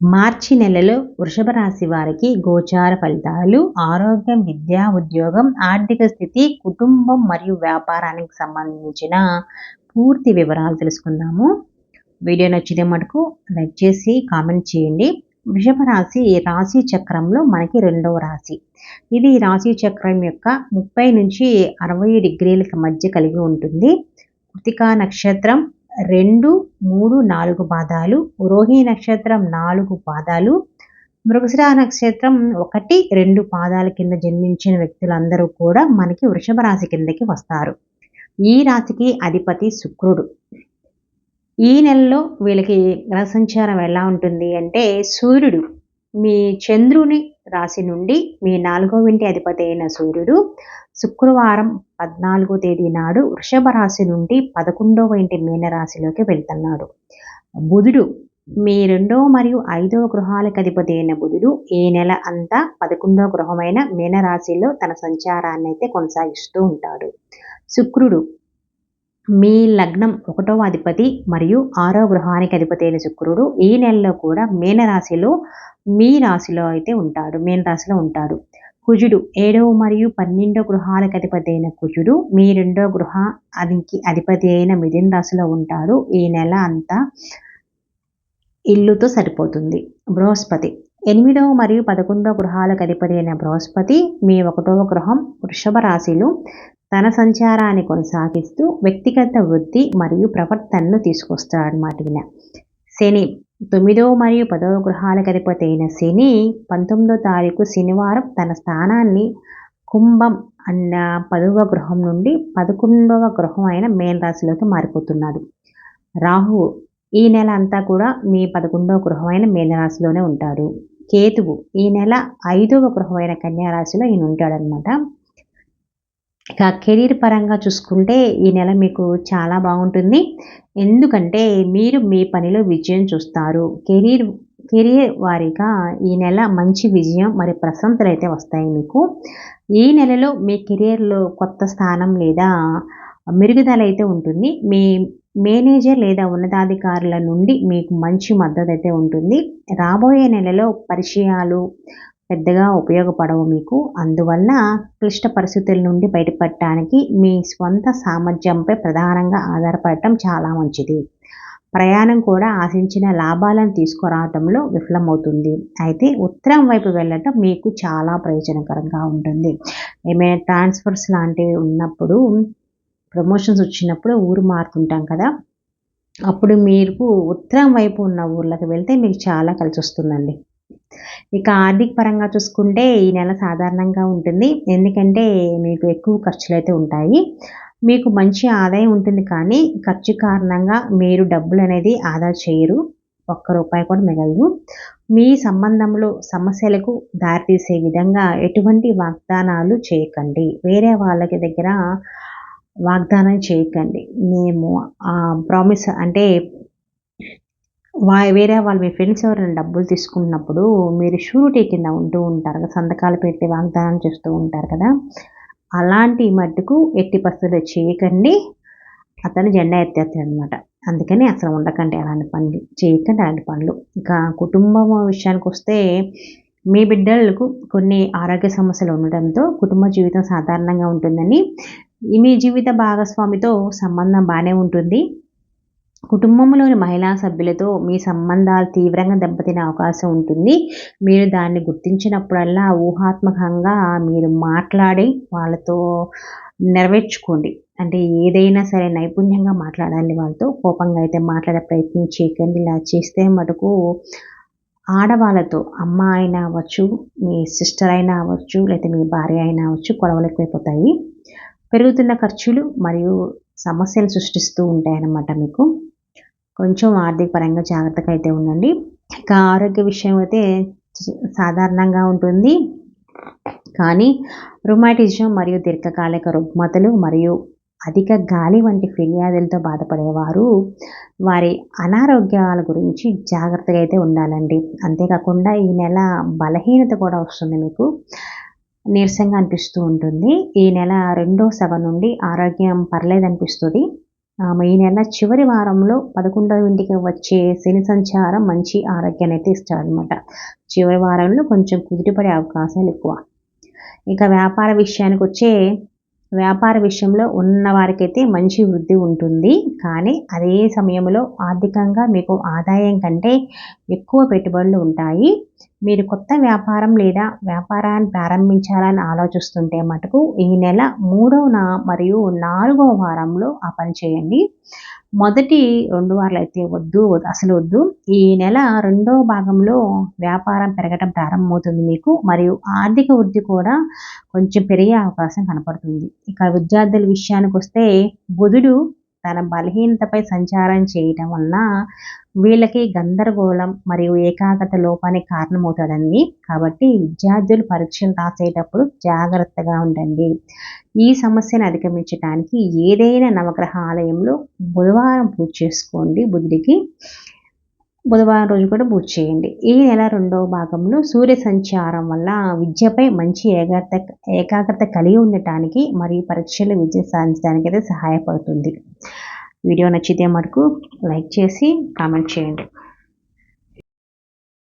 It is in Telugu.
మార్చి నెలలో వృషభ రాశి వారికి గోచార ఫలితాలు ఆరోగ్యం విద్యా ఉద్యోగం ఆర్థిక స్థితి కుటుంబం మరియు వ్యాపారానికి సంబంధించిన పూర్తి వివరాలు తెలుసుకుందాము. వీడియో నచ్చితే మటుకు లైక్ చేసి కామెంట్ చేయండి. వృషభ రాశి రాశి చక్రంలో మనకి రెండవ రాశి. ఇది రాశి చక్రం యొక్క ముప్పై నుంచి అరవై డిగ్రీల మధ్య కలిగి ఉంటుంది. కృతికా నక్షత్రం రెండు మూడు నాలుగు పాదాలు రోహిణి నక్షత్రం నాలుగు పాదాలు మృగశిర నక్షత్రం ఒకటి రెండు పాదాల కింద జన్మించిన వ్యక్తులందరూ కూడా మనకి వృషభ రాశి కిందకి వస్తారు. ఈ రాశికి అధిపతి శుక్రుడు. ఈ నెలలో వీళ్ళకి గ్రహ సంచారం ఎలా ఉంటుంది అంటే సూర్యుడు మీ చంద్రుని రాశి నుండి మీ నాలుగో ఇంటి అధిపతి అయిన సూర్యుడు శుక్రవారం పద్నాలుగో తేదీ నాడు వృషభ రాశి నుండి పదకొండవ ఇంటి మీనరాశిలోకి వెళ్తున్నాడు. బుధుడు మీ రెండవ మరియు ఐదవ గృహాలకు అధిపతి అయిన బుధుడు ఈ నెల అంతా పదకొండవ గృహమైన మీనరాశిలో తన సంచారాన్ని అయితే కొనసాగిస్తూ ఉంటాడు. శుక్రుడు మీ లగ్నం ఒకటవ అధిపతి మరియు ఆరో గృహానికి అధిపతి అయిన శుక్రుడు ఈ నెలలో కూడా మీనరాశిలో మీ రాశిలో అయితే ఉంటాడు మీన రాశిలో ఉంటాడు. కుజుడు ఏడవ మరియు పన్నెండో గృహాలకు అధిపతి అయిన కుజుడు మీ రెండో గృహ అదికి అధిపతి అయిన మిథున రాశిలో ఉంటాడు. ఈ నెల అంతా ఇల్లుతో సరిపోతుంది. బృహస్పతి ఎనిమిదవ మరియు పదకొండవ గృహాలకు అధిపతి అయిన బృహస్పతి మీ ఒకటవ గృహం వృషభ రాశిలో. తన సంచారాన్ని కొనసాగిస్తూ వ్యక్తిగత వృద్ధి మరియు ప్రవర్తనను తీసుకొస్తాడనమాట ఈయన శని తొమ్మిదో మరియు పదవ గృహాలకు అధిపతి అయిన శని పంతొమ్మిదో తారీఖు శనివారం తన స్థానాన్ని కుంభం అన్న పదవ గృహం నుండి పదకొండవ గృహం అయిన మేన్ రాశిలోకి మారిపోతున్నాడు. రాహు ఈ నెల అంతా కూడా మీ పదకొండవ గృహమైన మీనరాశిలోనే ఉంటాడు. కేతువు ఈ నెల ఐదవ గృహమైన కన్యారాశిలో ఈయన ఉంటాడనమాట ఇక కెరీర్ పరంగా చూసుకుంటే ఈ నెల మీకు చాలా బాగుంటుంది. ఎందుకంటే మీరు మీ పనిలో విజయం చూస్తారు. కెరీర్ కెరీర్ వారీగా ఈ నెల మంచి విజయం మరి ప్రశంసలు అయితే వస్తాయి మీకు. ఈ నెలలో మీ కెరియర్లో కొత్త స్థానం లేదా మెరుగుదల అయితే ఉంటుంది. మీ మేనేజర్ లేదా ఉన్నతాధికారుల నుండి మీకు మంచి మద్దతు అయితే ఉంటుంది. రాబోయే నెలలో పరిచయాలు పెద్దగా ఉపయోగపడవు మీకు. అందువల్ల క్లిష్ట పరిస్థితుల నుండి బయటపడటానికి మీ స్వంత సామర్థ్యంపై ప్రధానంగా ఆధారపడటం చాలా మంచిది. ప్రయాణం కూడా ఆశించిన లాభాలను తీసుకురావటంలో విఫలమవుతుంది. అయితే ఉత్తరం వైపు వెళ్ళటం మీకు చాలా ప్రయోజనకరంగా ఉంటుంది. ఏమైనా ట్రాన్స్ఫర్స్ లాంటివి ఉన్నప్పుడు ప్రమోషన్స్ వచ్చినప్పుడు ఊరు మారుతుంటాం కదా. అప్పుడు మీరు ఉత్తరం వైపు ఉన్న ఊర్లకు వెళ్తే మీకు చాలా కలిసి వస్తుందండి ఇక ఆర్థిక పరంగా చూసుకుంటే ఈ నెల సాధారణంగా ఉంటుంది. ఎందుకంటే మీకు ఎక్కువ ఖర్చులు అయితే ఉంటాయి. మీకు మంచి ఆదాయం ఉంటుంది కానీ ఖర్చు కారణంగా మీరు డబ్బులు అనేది ఆదా చేయరు. ఒక్క రూపాయి కూడా మిగలదు. మీ సంబంధంలో సమస్యలకు దారితీసే విధంగా ఎటువంటి వాగ్దానాలు చేయకండి. వేరే వాళ్ళకి దగ్గర వాగ్దానం చేయకండి. మేము ప్రామిస్ అంటే వా వేరే వాళ్ళు మీ ఫ్రెండ్స్ ఎవరైనా డబ్బులు తీసుకున్నప్పుడు మీరు షూరిటీ కింద ఉంటూ ఉంటారు కదా సంతకాలు పెట్టి వాగ్దానం చేస్తూ ఉంటారు కదా అలాంటి మట్టుకు ఎట్టి పరిస్థితులు చేయకండి. అతను జెండా ఎత్తేస్తాడు అనమాట అందుకని అసలు ఉండకండి అలాంటి పనులు చేయకండి అలాంటి పనులు. ఇంకా కుటుంబం విషయానికి వస్తే మీ బిడ్డలకు కొన్ని ఆరోగ్య సమస్యలు ఉండడంతో కుటుంబ జీవితం సాధారణంగా ఉంటుందని మీ జీవిత భాగస్వామితో సంబంధం బాగానే ఉంటుంది. కుటుంబంలోని మహిళా సభ్యులతో మీ సంబంధాలు తీవ్రంగా దెబ్బతినే అవకాశం ఉంటుంది. మీరు దాన్ని గుర్తించినప్పుడల్లా ఊహాత్మకంగా మీరు మాట్లాడి వాళ్ళతో నెరవేర్చుకోండి. అంటే ఏదైనా సరే నైపుణ్యంగా మాట్లాడాలి వాళ్ళతో. కోపంగా అయితే మాట్లాడే ప్రయత్నం చేయకండి. ఇలా చేస్తే మటుకు ఆడవాళ్ళతో అమ్మ అయినా అవ్వచ్చు మీ సిస్టర్ అయినా అవ్వచ్చు లేకపోతే మీ భార్య అయినా అవ్వచ్చు గొడవలు ఎక్కువైపోతాయి పెరుగుతున్న ఖర్చులు మరియు సమస్యలు సృష్టిస్తూ ఉంటాయన్నమాట మీకు. కొంచెం ఆర్థిక పరంగా జాగ్రత్తగా అయితే ఉండండి. ఇక ఆరోగ్య విషయం అయితే సాధారణంగా ఉంటుంది. కానీ రుమాటిజం మరియు దీర్ఘకాలిక రుగ్మతలు మరియు అధిక గాలి వంటి ఫిర్యాదులతో బాధపడేవారు వారి అనారోగ్యాల గురించి జాగ్రత్తగా అయితే ఉండాలండి. అంతేకాకుండా ఈ నెల బలహీనత కూడా వస్తుంది మీకు. నీరసంగా అనిపిస్తూ ఉంటుంది. ఈ నెల రెండో సభ నుండి ఆరోగ్యం పర్లేదనిపిస్తుంది. ఈ నెల చివరి వారంలో పదకొండవ ఇంటికి వచ్చే శని సంచారం మంచి ఆరోగ్యాన్ని అయితే ఇస్తాడనమాట చివరి వారంలో కొంచెం కుదిరిపడే అవకాశాలు ఎక్కువ. ఇక వ్యాపార విషయానికి వచ్చే వ్యాపార విషయంలో ఉన్న వారికైతే మంచి వృద్ధి ఉంటుంది. కానీ అదే సమయంలో ఆర్థికంగా మీకు ఆదాయం కంటే ఎక్కువ పెట్టుబడులు ఉంటాయి. మీరు కొత్త వ్యాపారం లేదా వ్యాపారాన్ని ప్రారంభించాలని ఆలోచిస్తుంటే మటుకు ఈ నెల మూడవ మరియు నాలుగవ వారంలో ఆ పని చేయండి. మొదటి రెండు వారాలు అయితే వద్దు అసలు వద్దు. ఈ నెల రెండో భాగంలో వ్యాపారం పెరగటం ప్రారంభమవుతుంది మీకు మరియు ఆర్థిక వృద్ధి కూడా కొంచెం పెరిగే అవకాశం కనపడుతుంది. ఇక విద్యార్థుల విషయానికి వస్తే బుధుడు తన బలహీనతపై సంచారం చేయటం వలన వీళ్ళకి గందరగోళం మరియు ఏకాగ్రత లోపానికి కారణమవుతాడండి కాబట్టి విద్యార్థులు పరీక్షలు రాసేటప్పుడు జాగ్రత్తగా ఉండండి. ఈ సమస్యను అధిగమించడానికి ఏదైనా నవగ్రహ ఆలయంలో బుధవారం పూజ చేసుకోండి బుద్ధుడికి బుధవారం రోజు కూడా పూజ చేయండి. ఈ నెల రెండవ భాగంలో సూర్య సంచారం వల్ల విద్యపై మంచి ఏకాగ్రత ఏకాగ్రత కలిగి ఉండటానికి మరియు పరీక్షలు విద్య సాధించడానికి అయితే సహాయపడుతుంది. వీడియో నచ్చితే మటుకు లైక్ చేసి కామెంట్ చేయండి.